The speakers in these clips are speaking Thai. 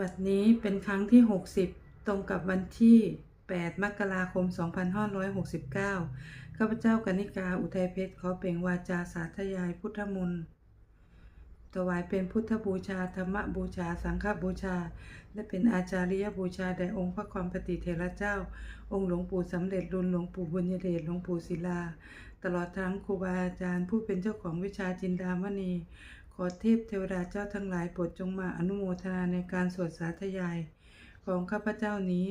บัดนี้เป็นครั้งที่ 60 ตรงกับวันที่ 8 มกราคม 2569 ข้าพเจ้ากนิกาอุทัยเพชรขอเปล่งวาจาสาธยายพุทธมนต์ถวายเป็นพุทธบูชา ธรรมบูชา สังฆบูชา และเป็นอาจาริยบูชาแด่องค์พระความปฏิเทระเจ้า องค์หลวงปู่สำเร็จรุนหลวงปู่บุญยเดชหลวงปู่ศิลา ตลอดทั้งครูบาอาจารย์ผู้เป็นเจ้าของวิชาจินดามณี ขอเทพเทวดาเจ้าทั้งหลายโปรดจงมาอนุโมทนาในการสวดสาธยาย ของข้าพเจ้านี้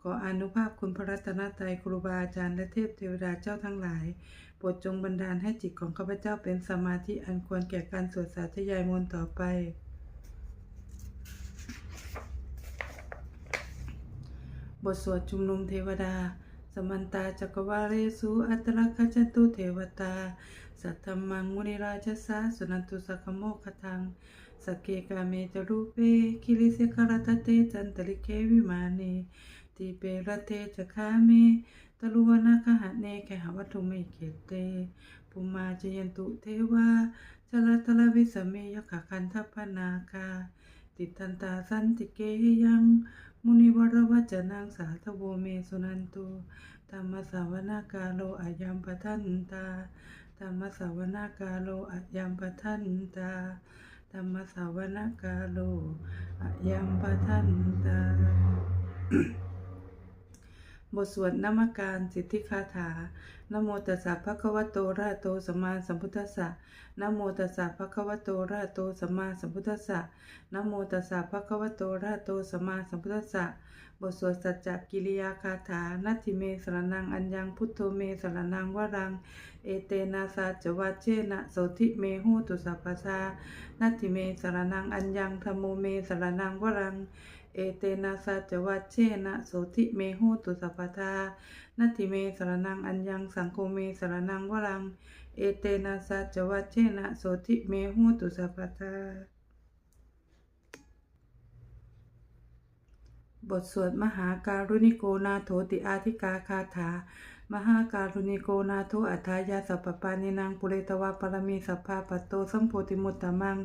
ขออนุภาพคุณพระรัตนตรัยครูบาอาจารย์และเทพเทวดาเจ้าทั้งหลายโปรดจงบันดาลให้จิตของข้าพเจ้าเป็นสมาธิอันควรแก่การสวดสาธยายมนต์ต่อไป บทสวดชุมนุมเทวดา สมันตาจักรวาเลสุอัตลักขจตุเทวตา สัทธมังมุนิราชสาสุนันตุสักขโมคทังสกเกกาเมจรูเปคิริเสคารตเตจันตลิเควิมาเนติเปรเทจคาเมตลุวนาคหะเนแคหวัตุเมเกเตปุมาจยันตุเทวาจลตลวิสเมยขคันทพนาคา ติทันตาสันติเกยัง มุนิวรวัจนังสาธโวเมสุนันตุธรรมสาวนากาโลอายัมปทันตา ธรรมสาวนากาโลอายัมปทันตาธรรมสาวนากาโลอายัมปทันตา บทสวดนามการสิทธิคาถานโมตัสสะภะคะวะโตระโตสัมมาสัมพุทธัสสะนโมตัสสะภะคะวะโตระโตสัมมาสัมพุทธัสสะนโมตัสสะภะคะวะโตระโตสัมมาสัมพุทธัสสะบทสวดสัจจกิริยาคาถานัตถิเมสรนังอัญญังพุทโธเมสรนังวรัง เอเตนะสาจวัชเชนะโสธิเมโหตุสัพพสานัตถิเมสรนังอัญญังธรรมโมเมสรนังวรัง เอเตนะสัจวัชเชนะโสติเมหูตุสัพพทานาติเมสรนังอัญญังสังโฆเมสรนังวรัง เอเตนะสัจวัชเชนะโสติเมหูตุสัพพทาบทสวดมหาการุณิโกนาโถติอาธิกาคาถา มหาการุณิโกนาโถอัฏฐายาสัพปานินางปุเรตวาปรมีสัพพาปัตโตสัมโพธิมุตตมัง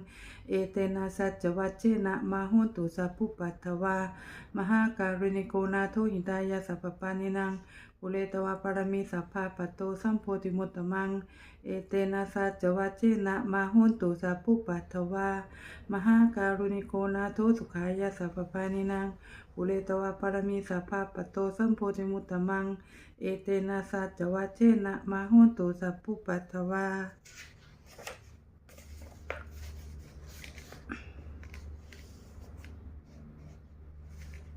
เอเตนะสัจวัชเชนะมาโหตุสัพพุปัตถวามหาการุณิโกนาโถหิตายาสัพปานินางปุเรตวาปรมีสัพพาปัตโตสัมโพธิมุตตมัง เอเตนะสัจวัชเชนะมาโหตุสัพพุปัตถวามหาการุณิโกนาโถสุขายาสัพปานินางปุเรตวาปรมีสัพพะปโตสัมโพธิมุตตมัง เอเตนะสัจจวัชเชนะมาโหตุสัพพุปัตวา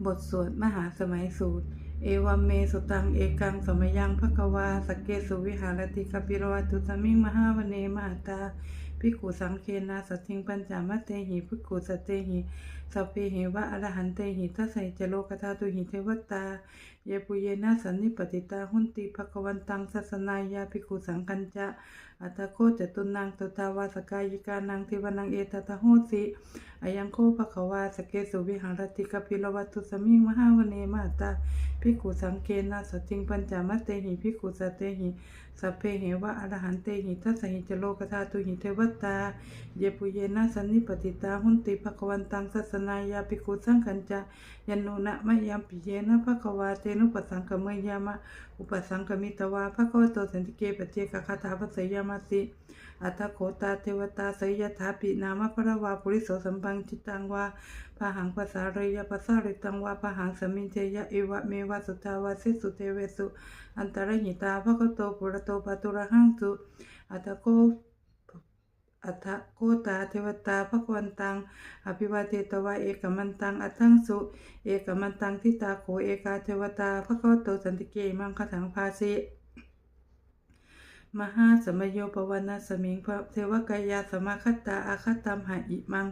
บทสวดมหาสมัยสูตร เอวัมเมสุตัง เอกัง สมัยยังภควาสกเกสุวิหารติกปิรวัตุสมิงมหาวเนมหาตาภิกุสังเคนาสติงปัญจามัตเตหิภิกุสเตหิ สัพเพเหวะอรหันเตหิทัสใสจโลกธาตุหิเทวตา เยปุเยนะสันนิปติตาหุนติภควันตังสัสนายาภิกขุสังกัญจะ อัตโคจตุนังตุตาวาสกายิกานังเทวนังเอตตะโหสิอายังโคภควาสเกสุวิหารติกปิลวัตุสมิงมหาวเนมาตาภิกุสังเคนะสติงปัญจมัตเตหิภิกุสตเตหิสัพเพเหวะอรหันเตหิทัสสหิจโลกธาตุหิเทวตา เยปุเยนะสันนิปติตาหุนติภควันตังสัสนายาภิกุสังคัญจะยันโนนะมยามปิเยนะภควาเตนุปสังกเมยามะอุปสังกมิตวาภควโตสันติเกปเจกคาถาปัสยามาติ อัตโคตาเทวตาสยถาปินามะพระวาปุริโสสัมปังจิตังวาพหังภาษาเรยภาษาริตังวาพหังสมินเจยะเอวะเมวะสุทาวาสิสุเทเวสุ อันตรหิตาภคโตปุระโตปตุระหังสุอัตโคอัฏโกตาเทวตาภควันตัง อภิวาเทตวาเอกมันตัง อัตถังสุ เอกมันตังทิตาโขเอกาเทวตาภควโตสันติเกมังคถังภาสิ มหาสมโยปวนาสมิงพระเทวกายาสมาคตาอาคตัมหาอิมัง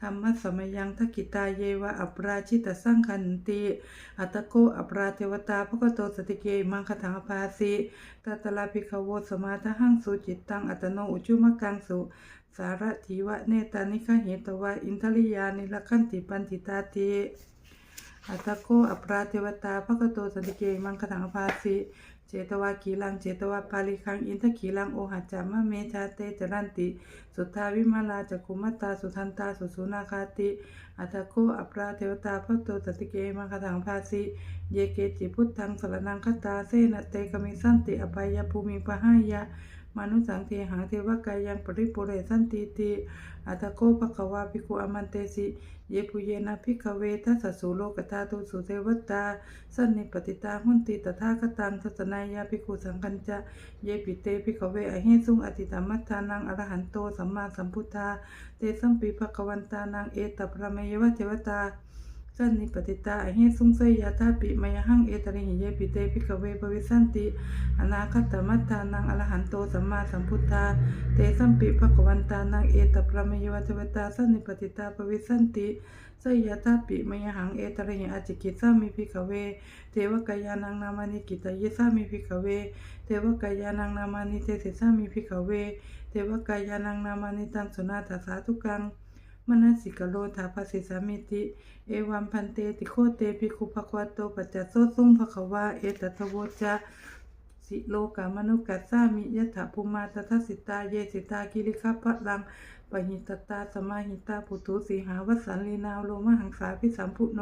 ธรรมะสมยังทกิตาเยวะอัปราชิตสังคันติอัตโกอัปราเทวตาภคโตสติเกมังคถังภาสิตัตลาภิกโวสมาทหังสุจิตตังอัตโนอุจุมกังสุสารถีวะเนตานิคเหตวะอินทริยานิลคันติปันติตาติอัตโกอัปราเทวตาภคโตสติเกมังคถังภาสิ เจตวากีลังเจตวาปาลิคังอินทขีลังโอหัจจามะเมชาเตจรันติ สุทธาวิมาลาจักคุมัตตาสุทันตาสุสุนาคาติ อัตโคอัปราเทวตาพัตโตตติเกมังคถังภาสิเยเกจิพุทธังสรนังคตาเสนเตกมิสันติอภัยภูมิปหายะ มนุสังเทหังเทวกายังปริปุเรสันติติอัตถโคภควาภิกุอมันเตสิเยปุเยนะภิกเวทัสสสุโลกตาตุสุเทวตาสันนิปติตาหุนติตถาคตังทัสนายาภิกุสังคัญจะเยปิเตภิกเวอหิสุงอติตามัทธานังอรหันโตสัมมาสัมพุทธาเตสัมปีภควันตานังเอตปรเมยวเทวตา สันนิปติตาอหิสุงสยยาธาปิมยหังเอตริหิเยปิเตปิกเวปวิสันติ อนาคตมัตตานังอรหันโตสัมมาสัมพุทธา เตสัมปิภกวันตานังเอตปรเมยวะเวตาสันนิปติตาปวิสันติสยาธาปิมยหังเอตริหิอาจิกิสามิพิกเว เทวกายานังนามานิกิตายสามิพิกเว เทวกายานังนามานิเตสสามิพิกเว เทวกายานังนามานิตังสุนาถาสาธุกัง มนสิกโลธาภาสิสามิติ เอวัมพันเตติโคเตปิคุภควโตปัจจโสสุงภควาเอตทะโวจาสิโลกามนุกัสสามิยะถาภูมาตทัสสิตาเยสิตากิริคพะลังปหิตตาสมาหิตาปุตุสีหาวัสสันลีนาวโลมหังสาพิสัมพุโน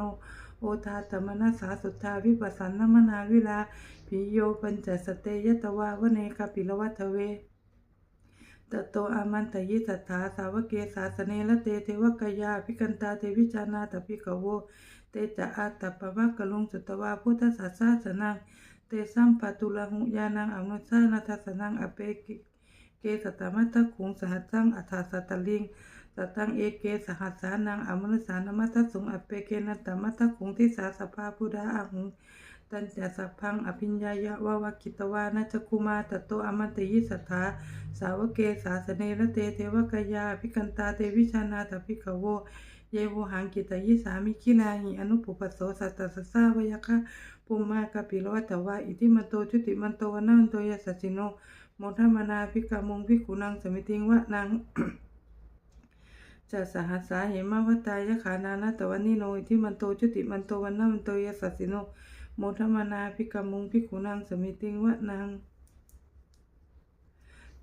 โอทาตมนาสาสุทธาวิปัสสันนมนาวิลาปิโยปัญจสเตยตวาวเนกปิลวัตเว ตโตอามันตยิสัทธาสาวเกสาสเนละเตเทวกยาภิกันตาเทวิจานาตปิกโว เตจะอาตปะวะกะลุงสุตวาพุทธศาสาสนัง เตสัมปะตุลหุยานังอนุสานาทัสนังอเปกิเกสตมัตตะขุงสหัสสังอัฏฐาสตลิงสตังเอเกสหัสสานังอมนุสานมัตตสุงอเปเกนัตตมัตตะขุงทิสาสภาพุดาอาหุง ตันจะสัพพังอภิญญายะวาวากิตวานาจคุมาตโตอมันตยิสัทธาสาวเกสาสเนระเตเทวกายาภิกันตาเทวิชานาตภิกโวเยโวหังกิตยิสามิคินาหิอนุปุปสโสสัตตสสสาวยคะปุมมากปิโลวัตวาอิติมันโตจุติมันโตวนันโตยสัสสิโนโมทมนาภิกขมุงภิกขุนังสมิติงวะนังจะสหัสาเหมาวตายะขานานาตวันนิโนอิทิมันโตจุติมันโตวันนามันโตยสัสสิโน โมทมนาภิกมุงภิกขุนังสมิติงวะนัง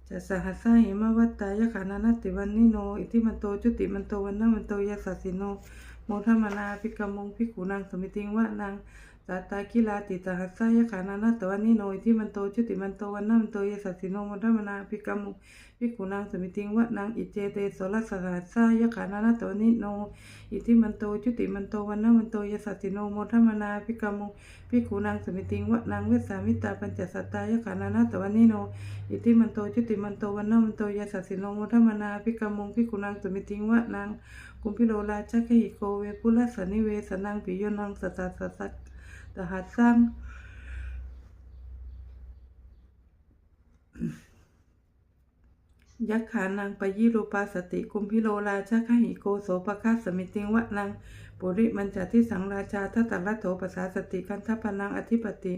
จะสหัสหิมวัตตายะขานานาติวันนิโน อิทิมันโตจุติมันโตวันนมันโตยสัสสิโน โมทมนาภิกมุงภิกขุนังสมิติงวะนัง สัตตาคิลาติตาหัสสายขานานาตวันนิโนอิทิมันโตจุติมันโตวันนามันโตยสัสสิโนโมทมนาภิกขมุงภิกขุนังสมิติงวะนังอิเจเตโสรสหัสสายขานานาตวันนิโนอิทิมันโตจุติมันโตวันนามันโตยสัสสิโนโมทมนาภิกขมุงภิกขุนางสมิติงวะนางเวสสามิตาปัญจสัตตายขานานาตวันนิโนอิติมันโตจุติมันโตวันนามันโตยาสัสสิโนมุทมนาภิกขมงภิกขุนางสมิติงวะนางกุมพิโลราชกหิโกเวปุลสนิเวสนังปิโยนังสัตตสัสสัต ตหัสสังยักขานังปยิรูปาสติกุมพิโลราชกหิโกโสปคัสสมิติงวะนังปุริมันจทิสังราชาทัตตรัตโถปสาสติกันทพนังอธิปติ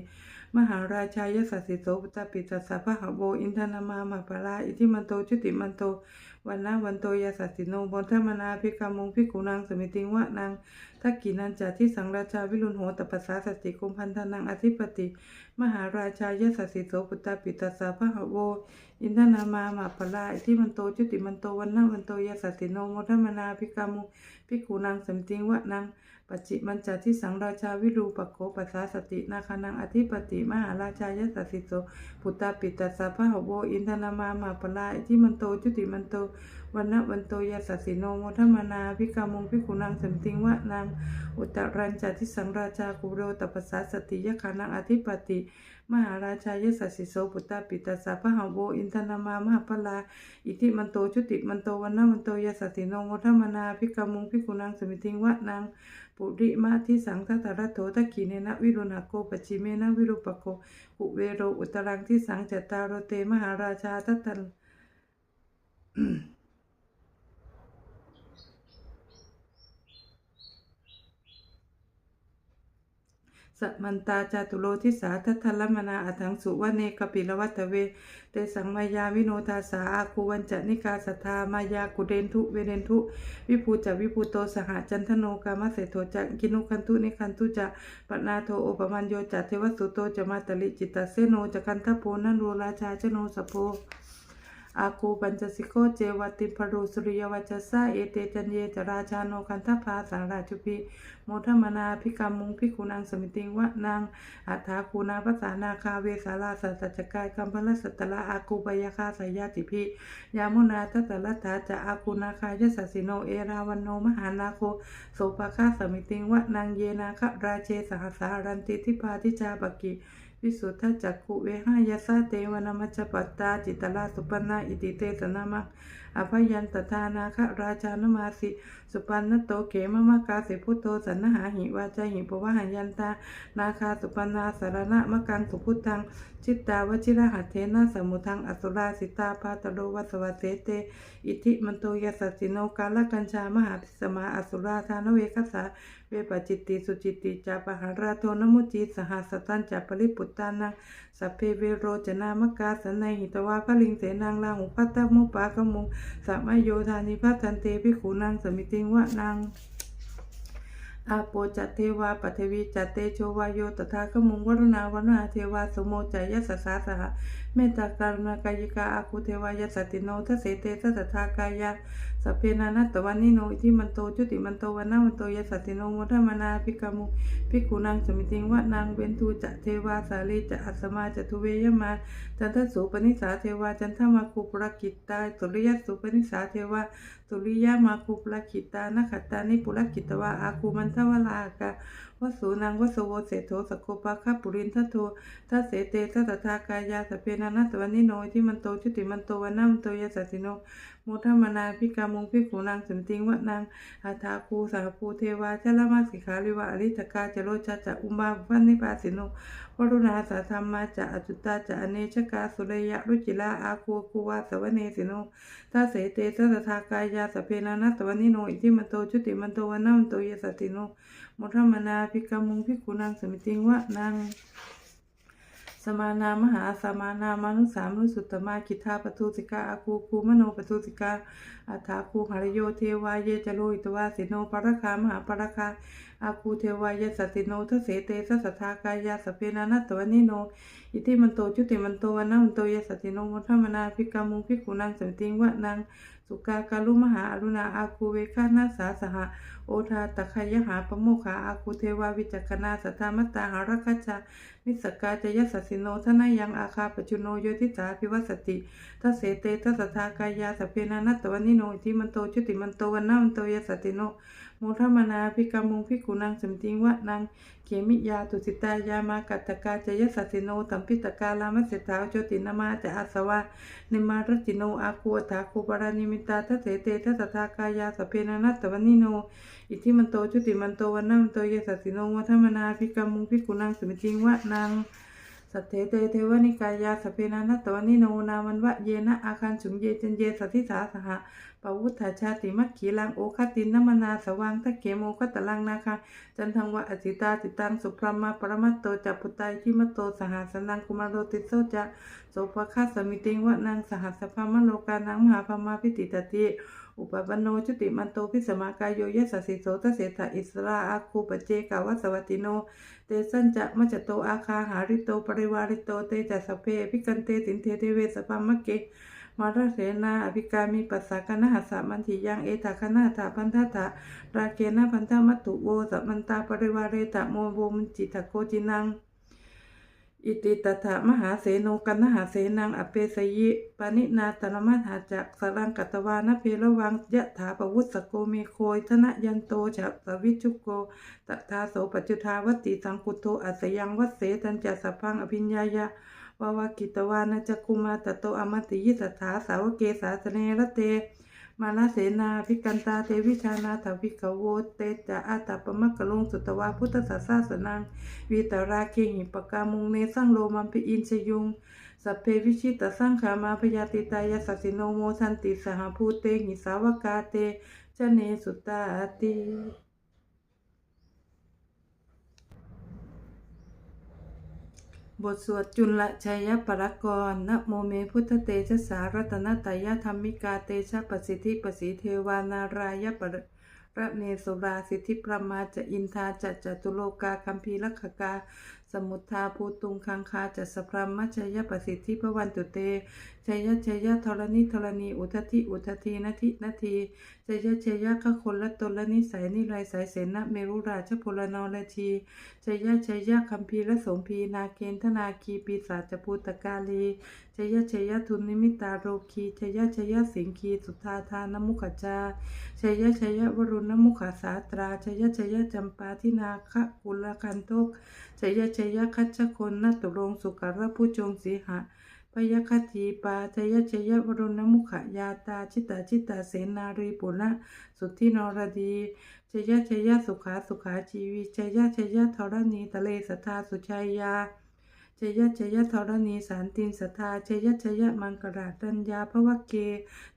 มหาราชายสัสสิโสปุตปิจัสสะพะหะโวอินทนามามาปาราอิทิมันโตจุติมันโตวันนาวันโตยาสัสสิโนบนทมนาภิกขมุงภิกุนางสมิติงวะนางทักกินันจาที่สังราชาวิรุณโหตปัสสาสติกุมพันธนังอธิปติ มหาราชายสัสสิโสปุตปิตัสสะพะหะโวอินทนามามาปาราอิทิมันโตจุติมันโตวันนาวันโตยาสัสสิโนโมทมนาภิกขมุงภิกุนางสมิติงวะนาง ปัจจิมันจาที่สังราชาวิรูปโคปัสสาสตินาคานังอธิปติมหาราชายสัสิโสปุตตาปิตัสสะพะหโวอินทนามามาปลาอิทิมันโตจุติมันโตวันนวันโตยาสัสสิโนโมทมนาภิกขมุงภิกุนางสมติงวะนางอุตรัญจาที่สังราชากุโรตปัสสาสติยะขานังอธิปติ มหาราชายสัสิโสปุตตาปิตัสสะพะหะโวอินทนามามหาปลาอิทิมันโตจุติมันโตวันนวันโตยาสัสสิโนโมทมนาภิกขมุงภิกุนางสมิติงวะนางปุริมาทิสังทัตตระโถตะขีเนนะวิรุณโกปจิเมนะวิรุปโกอุเวโรอุตรังทิสังจตตารโรเตมหาราชาทัตตัน สมันตาจาตุโลทิสาทัทธลมนาอัถังสุวเนกปิลวัตเว เตสังมายาวิโนทาสาอาคูวันจนิกาสัทธามายากุเดนทุเวเดนทุ วิภูจะวิภูโตสหจันทโนกามเสโทจะกินุคันตุนิคันตุจะปนาโทโอปมัญโยจะเทวสุโตจะมาตลิจิตตเสโนจะกันทโพนันโรราชาชโนสโพ อาคูปัญจสิโกเจวติพรุสุริยวัจจสาเอเตจันเยจราชาโนคันทภาสาราจุปิโมทมนาพิกามุงพิกุนังสมิติงวะนางอัฏฐาคูนาภาษานาคาเวสาราสัจจกายกัมพลสัตละอาคูปยคาสายาติพิยามุนาทัตตละถาจะอาคูนาคายสัสสิโนเอราวันโนมหานาโคโสภาคาสมิติงวะนางเยนาคราเชสหสารันติทิพาทิจาบกิ วิสุทธจักขุเวหายาสาเตวนามัจจปัตตาจิตตลาสุปนนาอิติเตสนามะ อภยันตทานาคะราชานมาสิ สุปันนโตเขมมะกาสิพุโตสันนหาหิวาจาหิปวะหันยันตา นาคาสุปันนาสารณะมะกังสุพุทัง จิตตาวชิระหัตเทนะสมุทังอสุราสิตาปาตโลวัสวะเสเต อิทิมันโตยสัสิโนกาลกัญชามหาพิสมาอสุราธานเวคัสสาเวปจิตติสุจิตติจาปหาราโทนมุจีสหัสตันจาปริปุตตานังสัพเพเวโรจนามกาสนัยหิตวาพลิงเสนังลาหุปัตตมุปากมุงสัมมโยธานิพัทันเตพิขุนังสมิติงวะนังอาโปจัตเทวาปัทวีจัตเตโชวายโยตถาคมุงวรุณาวรุณาเทวาสมโมจายสสสาสหะเมตตาการุณากายิกาอาคุเทวายสติโนทเสเตสัตถากายา สัพเพนานัตตวันนิโนอิทิมันโตจุติมันโตวันนามันโตยสัติโนมุทมนาภิกามุภิกขุนังสมิติงวะนางเวนทูจะเทวาสาลีจะอัสมาจะทุเวยมาจันทสุปนิสาเทวาจันทมาคุปรกิตตาตุริยสุปนิสาเทวาตุริยามาคุปรกิตานขัตตานิปุรกิตวาอาคูมันทวลากา วสูนังวสโวเสโทสโคปะคปุรินทโททัสเสเตทัตถากายาสเพนานัตวันนิโนที่มันโตชุติมันโตวันนัมโตยสัสสิโนมุทมนาพิกามุงพิขูนางสมติงวะนางอาทาคูสาภูเทวาชลมาสิขาลิวะอริตกาเจโรชาจะอุมาพันนิปาสิโน วรุณาสาธรรมาจะอจุตตาจะอเนชกาสุเรยะรุจิลาอาคูคูวาสวเนสิโนทัสเสเตทัสทากายาสเพนานัตวันนิโนอิทิมันโตจุติมันโตวันนัมโตยสัสสิโนมุทมนาภิกามุงภิกขุนางสมิติงวะนางสมานามหาสมานามานุสามุสุตตมาคิทาปทุสิกาอาคูคูมโนปทุสิกาอัฏฐาคูหรโยเทวาเยจโลหิตวาสิโนปรคามหาปรคา อาคูเทวายสติโนทเสเตสัสทากายาสเพนานัตวนิโน อิติมันโตจุติมันโตวันนัมโตยสติโนมุทมนาภิกามุงภิกขุนางสมติงวะนางสุกาการุมหาอรุณาอาคูเวคานาสาสหะโอทาตะคายหาปโมคาอาคูเทวาวิจักขนาสัทธามตตาหารัคจานิสกาจยสัสสิโนทนายังอาคาปจุโนโยติสาพิวัสติทัเสเตทัสทากายาสเพนานัตวันนิโนอิทิมันโตจุติมันโตวันนัมโตยสติโน มุทมนาภิกามุงภิกขุนางสมติงวะนางเขมิยาตุสิตายามากัตตกาจยสัสสิโนตัมพิตกาลามัสเสถาโจตินามาจะอาสวะนิมารจิโนอาคูอัฏฐาคูปรานิมิตาทัสเสเตทัสทากายาสเพนานัตตวันิโน อิทิมันโตจุติมันโตวันนัมโตเยสัสิโนวัฒมนาภิกามุงภิกขุนางสมิจิงวะนางสัทเทเตเทวนิกายาสเพนานัตตวันิโนนามันวะเยนะอาคันสุงเยจันเยสัทิสาสหะ ปวุฒาชาติมัคขีลังโอคตินนมนาสวังทะเกโมคตะลังนาคาจันทังวะอสิตาจิตังสุพรมาปรมัตโตจัปปุตตายทิมโตสหัสนังกุมารโรติโสจะโสภคาสมิติงวะนางสหัสพามโลกานังมหาพมาพิติตติอุปปนโนจุติมันโตพิสมากายโยยสสสิโสตเสถะอิสราอาคูปเจกาวสวัติโน เตสัญจะมัจโตอาคาหาริโตปริวาริโตเตจัสเพพิกันเตตินเทเทเวสปามะเก มารเสนาอภิกามีปัสสะคณหัสสะมันทิยังเอตาคณาถาพันธะถาราเกนะพันธมัตตุโวสัมมันตาปริวาเรตะโมโวมนจิตตโกจินังอิติตถามหาเสนกันหาเสนังอเปสยิปานินาตนมัหาจักสรังกัตวานเพระวังยะถาปวุสโกเมโคยธนยันโตจะสวิชุโกตถาโสปัจจุทาวติสังกุโตอัสยังวัเสตันจะสัพพังอภิญญายา วาวากิตวานาจักคุมาตโตอมติยิสถาสาวเกสาสเนระเต มาลาเสนาภิกันตาเทวิชานาถวิกโวเตจะอาตาปมักกะลงสุตวาพุทธศาสาสนังวีตราเคหิปกามุงเนสังโลมัมปิอินชยุงสัพเพวิชิตสังขามาพยาติตายสัสิโนโมทันติสหภูเตหิสาวกาเตชเนสุตตาติ บทสวดจุลชัยปรกรณโมเมพุทธเตชะสารัตนตยธรรมิกาเตชะปสิทธิปสีเทวานารายปรระเนสุราสิทธิประมาจะอินทาจะจตุโลกาคัมภีรคกา สมุทธาภูตุงคังคาจัสพรหมชยปสิทธิพวันตุเต ชยชยธรณิธรณี อุทธิอุทธีนทินาทีชยชยขคนละตนละนิสัยนิไรสายเสนะเมรุราชพลนรชีชยชยคัมภีรสมพีนาเกณฑนาคีปีศาจภูตกาลีชยชยทุนนิมิตาโรคีชยชยสิงคีสุธาทานมุขจาชยชยวรุณมุขาสาตราชยชยจำปาทินาคะกุลกันโตกชยชยคัจฉคนนัตุรงสุกรผู้จงสีหะ พยคตีปาชยชยวรุณมุขยาตาชิตาชิตาเสนารีปุณะสุทธินรดีชยชยสุขาสุขาชีวิชยชยธรณีทะเลสทาสุชัยยาชยชยธรณีสารตินสทาชยชยมังกราตัญญาภวเก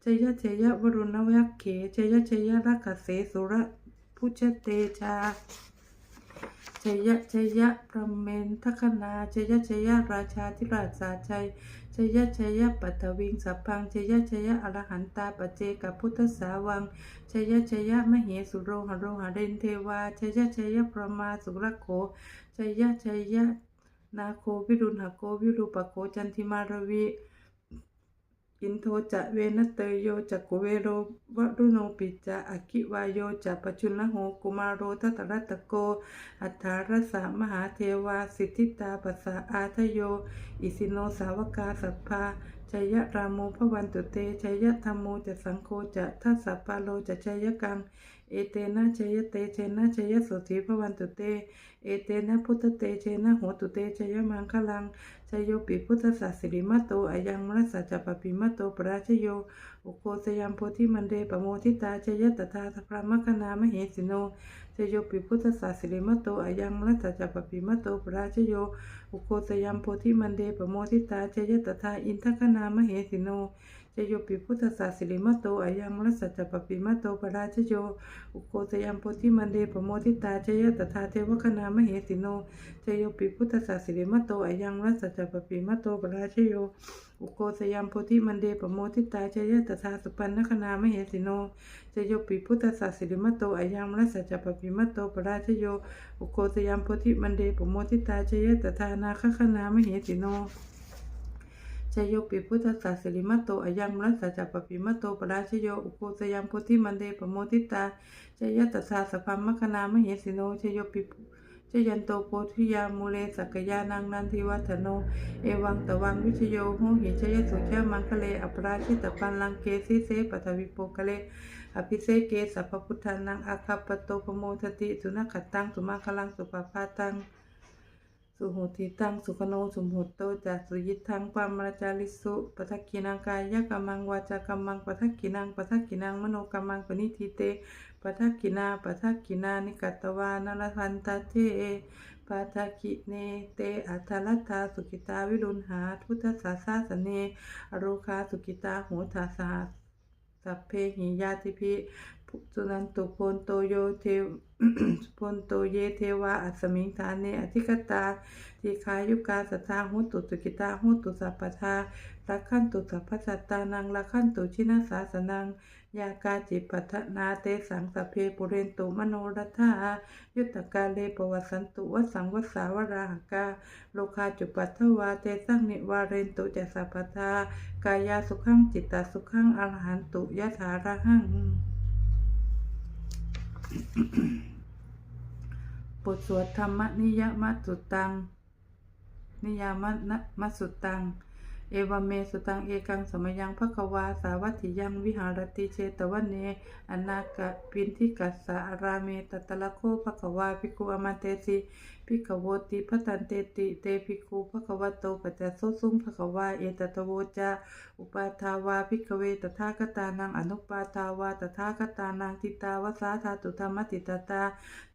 ชยชยวรุณวัคเขชยชยรักเสสุระพุชเตชาชยะชยะพระเมนทคนาชยะชยะราชาธิราชาชัย ยะชยะปัทวิงสัพพังชยะชยะอรหันตาปเจกับพุทธสาวังชยะชยะมเหสุโรหโรหเรนเทวาชยะชยะพระมาสุรโขชยะชยะนาโควิรุณหโกวิรูปโกจันทิมารวี อินโทจะเวนเตยโยจะกุเวโรวรุโนปิจะอคิวายโยจะปจุลโหกุมารโรทัตรัตตโก อัฏฐารสามหาเทวาสิทธิตาปัสสะอาทโย อิสิโนสาวกาสัพพา ชัยรามูพวันตุเตชัยธรรมโมจะสังโฆจะทัสสะปาโลจะชัยกัง เอเตนะชัยเตเชนะชัยสุธีพวันตุเต เอเตนะพุทธเตเชนะโหตุเตชัยมังคลังชยโยปิพุทธสัสิริมัตโตอายังมรสสจัปปปิมัตโตปราชโยอุโคสยามโพธิมันเดปโมทิตาชยตถาสพรมคณามเหสิโน โยปิพุทธสัสสิริมัตโตอายังมรสสจัปปิมัตโตปราชโย อุโคสยามโพธิมันเดปโมทิตาชยตถาอินทคณามเหสิโนชโยปิพุทธศาสิริมัตโตอายังมรสสจัปปิมัตโตปราชโย อุโกตยัมโพธิมันเดปโมทิตาชยตถาเทวคณามเหสิโนชโยปิพุทธศาสิริมัตโตอายังมรสสจัปปปิมัตโตปราชโย อุโกตยัมโพธิมันเดปโมทิตาชยตถาสุปันนคณามเหสิโนชโยปิพุทธศาสิริมโตอายังมรสสจัปปปิมโตปราชโย อุโกตยัมโพธิมันเดปโมทิตาชยตถานาคคณามเหสิโนชยโยปิพุทธศาสิริมโตอายังมรัสสะจัปปปิมโตปราชโยอุโกสยังโพธิมันเดปโมทิตาชยตสาสพัมมคณามเหสิโนชยโยปิ ชยันโตโพธิยามูเลสักยานังนันทิวัฒโน เอวังตวังวิชโยโหหิชยสุชามังคะเลอปราชิตปันลังเกสิเสปทวิโปคะเล อภิเศกเกสัพพุทธานังอาคาปโตปโมทติ สุนัขตัง สุมาคลัง สุปปาตัง สุโหติตัง สุขโน สุมหุตโตจัสสุยิทังปามราจาริสุปทักกินังกายกัมมังวาจากัมมังปทักกินังปทักกินังมโนกัมมังปณิทิเต ปทักกินาปทักกินานิกัตตวานรพันตเตปทักกิเนเตอัทธรัตถาสุกิตาวิรุณหาพุทธสาสาสเนอโรคาสุกิตาโหทาสาสัพเพหิยาติพิสุนันตุโพนโตโยเทพนโตเยเทวาอัสมิงทานเนอธิกตาทีคายุกาสทาหุตุตุกิตาหุตุสัพพทาลักขันตุสัพพสัตตานังลักขันตุชินาสาสนัง ยากาจิปัทนาเตสังสเพปุเรนตุมโนรัฐายุตตกาเลปวัสสันตุวสังวสาวราหกาโลคาจุปัทวาเตสังนิวาเรนตุจัสสัพพทากายาสุขังจิตตาสุขังอรหันตุยะถาระหังบทสวดธรรมนิยมัตสุตัง นิยามนะมัสสุตัง เอวเมสุตังเอกังสมยังภควาสาวัตถิยังวิหารติเชตวันเนอนาคปินทิกัสสะอาราเมตตะละโคภควาภิกุอมันเตสิภิกโวติพัตันเตติเตภิกขุภควาโตปัจจโสสุงภควาเอตตะโวจาอุปาทาวาภิกเวตถาคตานังอนุปาทาวาตถาคตานังทิตาวสาธาตุธรรมติตตา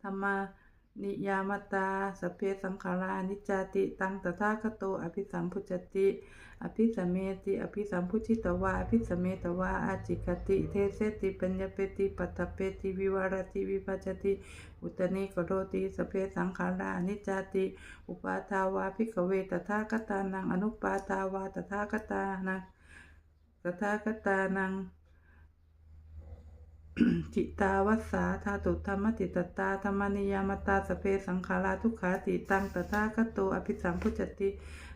ธรรมา นิยามตาสเพสังขารานิจจาติ ตังตถาคโต อภิสัมพุจติ อภิสมเมติ อภิสัมพุชิตวา อภิสมเมตวา อาจิกติ เทเสติปัญญเปติ ปัตตเปติ วิวารติ วิปัจจติ อุตนิกโรติสเพสังขารานิจจาติ อุปาทาวาภิกเวตถาคตานัง อนุปาทาวาตถาคตานังตถาคตานัง จิตาวัสสาธาตุธรรมติตตาธรรมนิยามตาสเพสังขาราทุกขาติตังตถาคโตอภิสัมพุจติ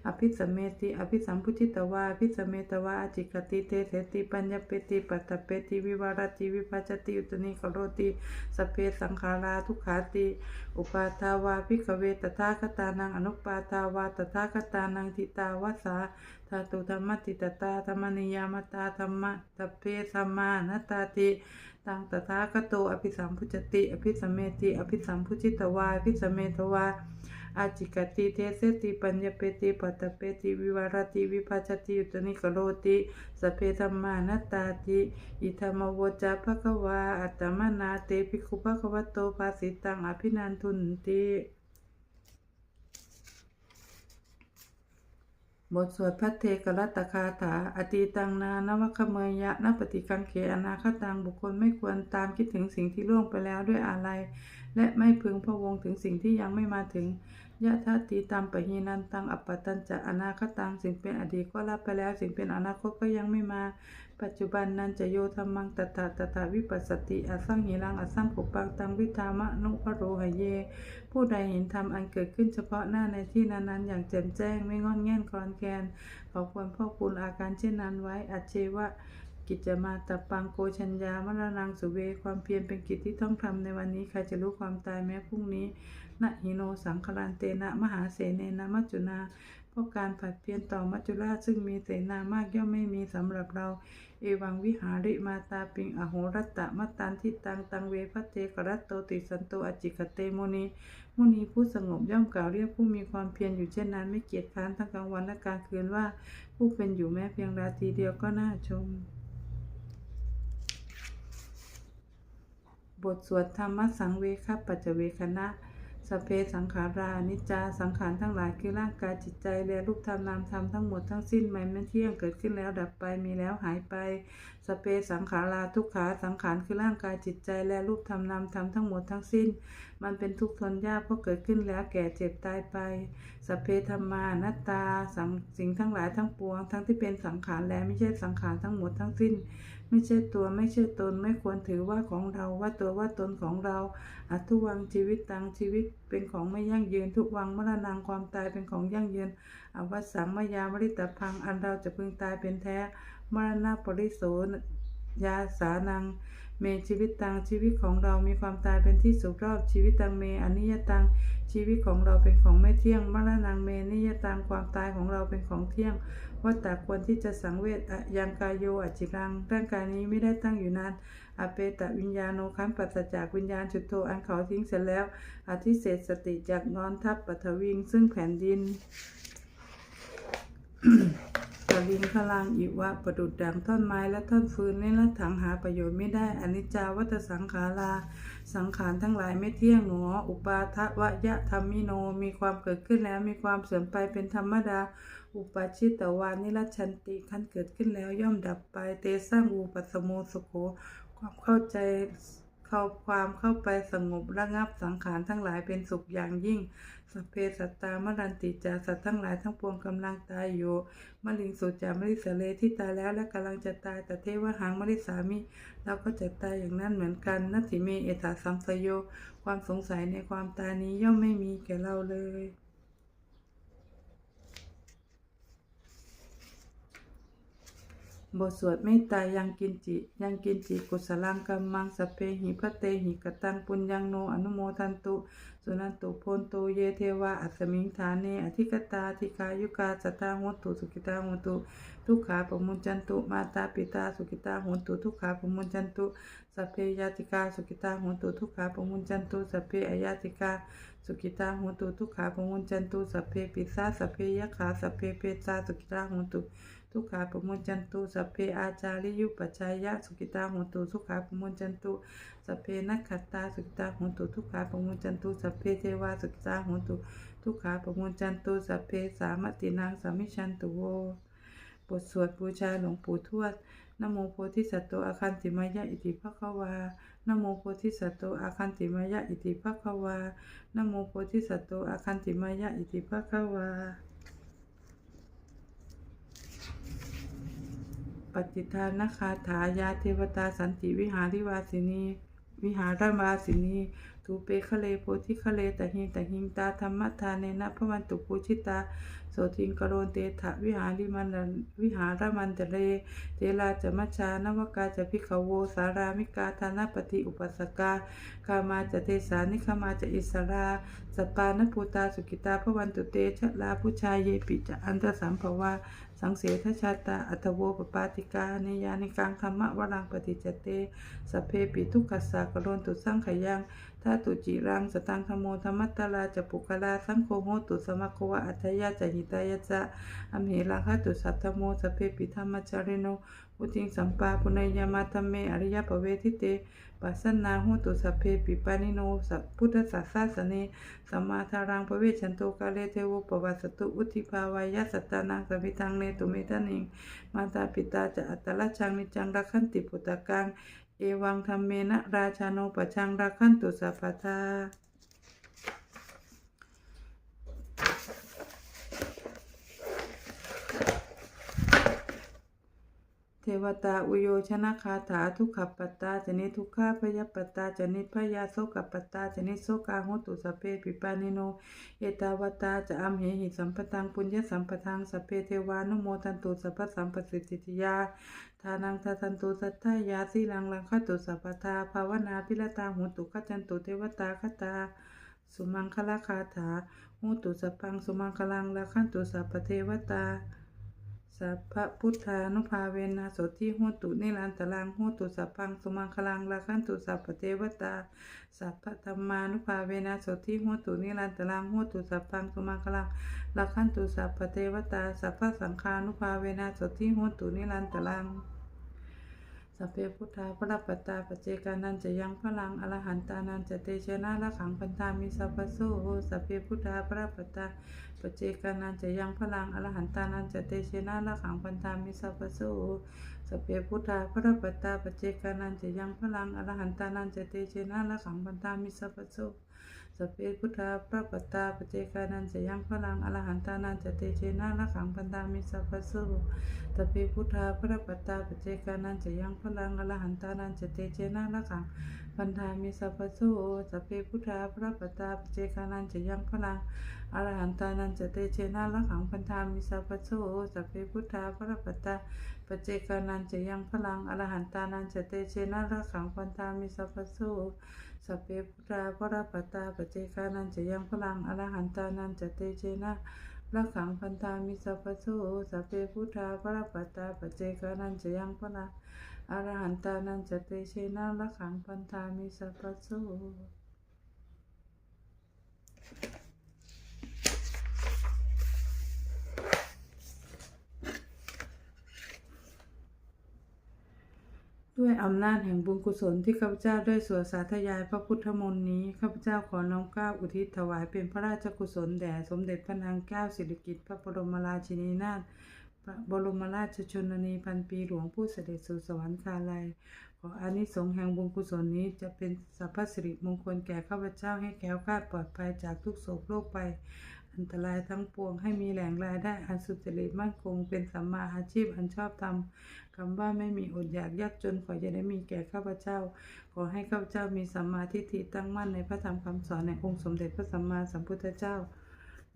อภิสมเมติอภิสัมพุจิตวาอภิสมเมตวาอาจิกติเตเสติปัญญเปติปัตตเปติวิวารติวิปัจจติอุตนิกโรติสเพสังขาราทุขาติ อุปาทาวาภิกเวตถาคตานังอนุปาทาวาตถาคตานังทิตาวสสาธาตุธรรมติตตาธรรมนิยามตาธรรมะตเพสัมมานัตตาติตังตถาคโตอภิสัมพุจติ อภิสมเมติ อภิสัมพุจิตวาอภิสมเมตวา อาจิกติเทเสติปัญญเปติปัตเปติวิวารติวิภัชติอุตนิกโรติสเพธรรมานัตตาติอิธรรมโวจาภควาอัตตมนาเตภิกขุภควโตภาสิตังอภินันทุนติบทสวดพัทเทกรัตคาถา อตีตังนานวคเมยยะนปฏิกังเขอนาคตังบุคคลไม่ควรตามคิดถึงสิ่งที่ล่วงไปแล้วด้วยอาลัย และไม่พึงพะวงถึงสิ่งที่ยังไม่มาถึงยะทัตติตามปะหีนันตังอัปปตัญจะอนาคตังสิ่งเป็นอดีตก็รับไปแล้ว สิ่งเป็นอนาคตก็ยังไม่มา ปัจจุบันนั้นจะโยธรรมังตถาตถาวิปัสสติอสังหิรังอสังปุปังตังวิธามะนุปโรหเย ผู้ใดเห็นธรรมอันเกิดขึ้นเฉพาะหน้าในที่นั้นๆอย่างแจ่มแจ้งไม่งอนแง่นคลอนแคลนขาควรพ่อกพูนอาการเช่นนั้นไว้อัจเชวะ กิจมาตปังโกชัญญามรณังสุเว ความเพียรเป็นกิจที่ต้องทำในวันนี้ใครจะรู้ความตายแม้พรุ่งนี้นะหิโนสังคลันเตนะ มหาเสเนนะมัจจุนาเพราะการผัดเพียนต่อมัจจุราชซึ่งมีเสนามากย่อมไม่มีสำหรับเรา เอวังวิหาริมาตาปิงอโหรัตตะมัตตันทิตังตังเวพัตเตกรัตโตติสันโตอจิกเตมุนีมุนีผู้สงบย่อมกล่าวเรียกผู้มีความเพียรอยู่เช่นนั้นไม่เกียจคร้านทั้งกลางวันและกลางคืนว่า ผู้เป็นอยู่แม้เพียงราตรีเดียวก็น่าชม บทสวดธรรมสังเวคปัจเวคณะสเพสังขารานิจจา สังขารทั้งหลายคือร่างกายจิตใจและรูปธรรมนามธรรมทั้งหมดทั้งสิ้นไม่ไม่เที่ยงเกิดขึ้นแล้วดับไปมีแล้วหายไป สเพสังขาราทุกขาสังขารคือร่างกายจิตใจและรูปธรรมนามธรรมทั้งหมดทั้งสิ้น มันเป็นทุกข์ทนยากเพราะเกิดขึ้นแล้วแก่เจ็บตายไป สเพธรรมานัตตาสังสิ่งทั้งหลายทั้งปวง ทั้งที่เป็นสังขารและไม่ใช่สังขารทั้งหมดทั้งสิ้น ไม่ใช่ตัวไม่ใช่ตนไม่ควรถือว่าของเราว่าตัวว่าตนของเราอัทุวังชีวิตตังชีวิตเป็นของไม่ยั่งยืน ทุกวังมรณงความตายเป็นของยั่งยืนอวัสสังมายามริตพังอันเราจะพึงตายเป็นแท้มรณะปริโสยาสานัง เมชีวิตตังชีวิตของเรามีความตายเป็นที่สุขรอบชีวิตตังเมอนิยตังชีวิตของเราเป็นของไม่เที่ยงมรณังเมนิยตังความตายของเราเป็นของเที่ยง วัตตาควรที่จะสังเวชยังกายโยอจิรัง ร่างกายนี้ไม่ได้ตั้งอยู่นานอเปตะวิญญาโนคัมปัสจากวิญญาณจุดโทอันเขาทิ้งเสร็จแล้ว อธิเศษสติจากนอนทับปัทวิง ซึ่งแผ่นดินตะลิงพลังอิวะประดุดดังท่อนไม้และท่อนฟืนเล่นละถังหาประโยชน์ไม่ได้อนิจจาวัตสังขาราสังขารทั้งหลายไม่เที่ยงหนออุปาทวะยะธรรมิโน มีความเกิดขึ้นแล้วมีความเสื่อมไปเป็นธรรมดา อุปาชิตวานิรัชันติขั้นเกิดขึ้นแล้วย่อมดับไป เตสร้างอูปัสสโมสุโขความเข้าใจเข้าความเข้าไปสงบระงับสังขารทั้งหลายเป็นสุขอย่างยิ่งสพเพสัตตามรันติจาสัตว์ทั้งหลายทั้งปวงกำลังตายอยู่มลิงสุจามริสเลที่ตายแล้วและกำลังจะตายแต่เทวหังมริสามิเราก็จะตายอย่างนั้นเหมือนกันนัตถิเมเอตาสัมสโย ความสงสัยในความตายนี้ย่อมไม่มีแก่เราเลย บทสวดเมตตายังกินจิ ยังกินจิกุศลังกัมมังสเพหิพระเตหิกตังปุญญังโนอนุโมทันตุ สุนันตุโพนโตเยเทวาอัสมิงฐานเนอธิกตาธิกายุกาสตตาโหตุสุกิตาโหตุ ทุกขาปมุญจันตุมาตาปิตาสุกิตาโหตุทุกขาปมุญจันตุสเพยาติกาสุกิตาโหตุทุกขาปมุญจันตุสเพอายาติกาสุกิตาโหตุทุกขาปมุญจันตุสเพปิสาสเพยขาสัพเพเปตาสุกิตาโหตุ ทุกขาปมุญจันตุสัพเพอาจาริยุปัจจายะสุกิตาโหตุทุกขาปมุญจันตุสัพเพนักขัตตาสุกิตาโหตุทุกขาปมุญจันตุสัพเพเทวาศึกษาโหตุทุกขาปมุญจันตุสัพเพสามตินางสามิชันตุโวบทสวดบูชาหลวงปู่ทวดนโมโพธิสัตโตอาคันติมายะอิติภะคะวานโมโพธิสัตโตอาคันติมายะอิติภะคะวานโมโพธิสัตโตอาคันติมายะอิติภะคะวา ปฏิทานคาถายาเทวตาสันติวิหาริวาสินี วิหารวาสินีทูเปคะเลโพธิคะเลตหิงตหิงตาธรรมทานเนนะพระวันตุปูชิตา โสทิงกโรนเตถะวิหาริมันวิหารมันตะเลเทลาจะมัชชานวกาจะพิขโวสารามิกาธานปฏิอุปสกาคามาจะเทสานิคามาจะอิสราสปานภูตาสุกิตาพระวันตุเตชะลาผู้ชายเยปิจะอันตสัมภวาสังเสทชาตาอัตโวปปาติกาเนยานิกังธรรมวรังปฏิจเตสเพปิทุกขสสกรนตุสังขยังถ้าตุจิรังสตังธโมธรรมัตตลาจะปุกลาสังโฆโหตุสมะโควะอัตยาจะหิตายะจะอมเหลังคตุสัทโมสพเพปิธรรมจาริโนอุติงสัมปาปุณยมาธรรมเมอริยปเวทิเตปัสสนาโหตุสัพเพปิปานิโนสัพพุทธสัสสะสเนสัมมาทารังปเวชันโตกาเลเทวปวัสสตุอุทิภาวายะสัตตานังสวิทังเนตุเมตานิงมาตาปิตาจะอัตตละชังนิจังรักขันติปุตตะกังเอวังธรรมเมนะราชาโนปชังรักขันตุสัพพทา วตาอุโยชนะคาถาทุกขปัตตาจนิทุกขาพยปัตตาจนิพยาโสกปัตตาจนิโสกาโหตุสเพปิปานิโน เอตาวตาจะอัมเหหิสัมปตังปุญญสัมปทังสเพเทวานุโมทันตุสัพพสัมปสิทธิยาทานังทาทันตุสัทธายาสีลังลังคตุสัพพทาภาวนาพิรตาหุตุขจันตุเทวตาคตาสุมังคลาคาถาหุตุสัพังสุมังคลังละขันตุสัพเทวตา สัพพะพุทธานุภาเวนะโสติโหตุนิรันตรังโหตุสัพพังสุมังคลังละขันตุสัพพเทวตาสัพพะธรรมานุภาเวนะโสติโหตุนิรันตรังโหตุสัพพังสุมังคลังละขันตุสัพพเทวตาสัพพะสังฆานุภาเวนะโสติโหตุนิรันตรัง สัพเพพุทธาพระปัตตาปเจกานันจะยังพลังอรหันตานันจะเตชะนะละขังพันธามิสัพพโสสัพเพพุทธาพระปัตตาปเจกานันจะยังพลังอรหันตานันจะเตชะนะละขังพันธามิสัพพโสสัพเพพุทธาพระปัตตาปเจกานันจะยังพลังอรหันตานันจะเตชะนะละขังพันธามิสัพพโส สพเพพุทธาพระปัตตาปเจกานันจะยังพลังอรหันตานันจะเตเชนะละขังพันธามิสัพพโสสพเพพุทธาพระปัตตาปเจกานันจะยังพลังอรหันตานันจะเตเชนะละขังพันธามิสัพพโสสพเพพุทธาพระปัตตาปเจกานันจะยังพลังอรหันตานันจะเตเชนะละขังพันธามิสัพพโสสพเพพุทธาพระปัตตาปเจกานันจะยังพลังอรหันตานันจะเตเชนะละขังพันธามิสัพพโส สัพเพพุราพระปตาปเจกานันจะยังพลังอรหันตานันจะเตเจนะละขังพันธามิสัพพโสสัพเพพุทธาพระปตาปเจกานันจะยังพลังอรหันตานันจะเตเชนะละขังพันธามิสัพพโส ด้วยอำนาจแห่งบุญกุศลที่ข้าพเจ้าได้สวดสาธยายพระพุทธมนต์นี้ข้าพเจ้าขอน้อมกล้าอุทิศถวายเป็นพระราชกุศลแด่สมเด็จพระนางแก้วสิริกิติ์พระบรมราชินีนาถพระบรมราชชนนีพันปีหลวงผู้เสด็จสู่สวรรคาลัยขออานิสงส์แห่งบุญกุศลนี้จะเป็นสัพพสิริมงคลแก่ข้าพเจ้าให้แคล้วคลาดปลอดภัยจากทุกโศกโรคไป อันตรายทั้งปวง ให้มีแหล่งรายได้อันสุจริตมั่นคง เป็นสัมมาอาชีพอันชอบธรรมคำว่าไม่มีอดอยากยากจนขอจะได้มีแก่ข้าพเจ้า ขอให้ข้าพเจ้ามีสัมมาทิฏฐิตั้งมั่นในพระธรรมคำสอนในองค์สมเด็จพระสัมมาสัมพุทธเจ้า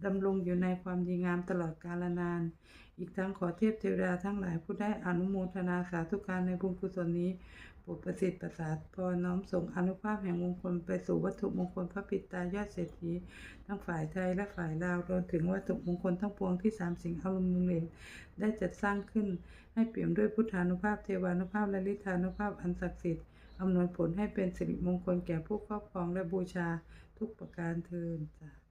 ดำรงอยู่ในความดีงามตลอดกาลนาน อีกทั้งขอเทพเทวดาทั้งหลายผู้ได้อนุโมทนาสาธุการในบุญกุศลนี้ ปรดประสิทธิ์ประสาทพรน้อมส่งอนุภาพแห่งมงคลไปสู่วัตถุมงคลพระปิตายอดเศรษฐีทั้งฝ่ายไทยและฝ่ายลาวรวมถึงวัตถุมงคลทั้งปวงที่สามสิ่งอารมณ์เลนได้จัดสร้างขึ้น ให้เปี่ยมด้วยพุทธานุภาพเทวานุภาพและฤทธานุภาพอันศักดิ์สิทธิ์อำนวยผลให้เป็นสิริมงคลแก่ผู้ครอบครองและบูชาทุกประการเทินจ้ะ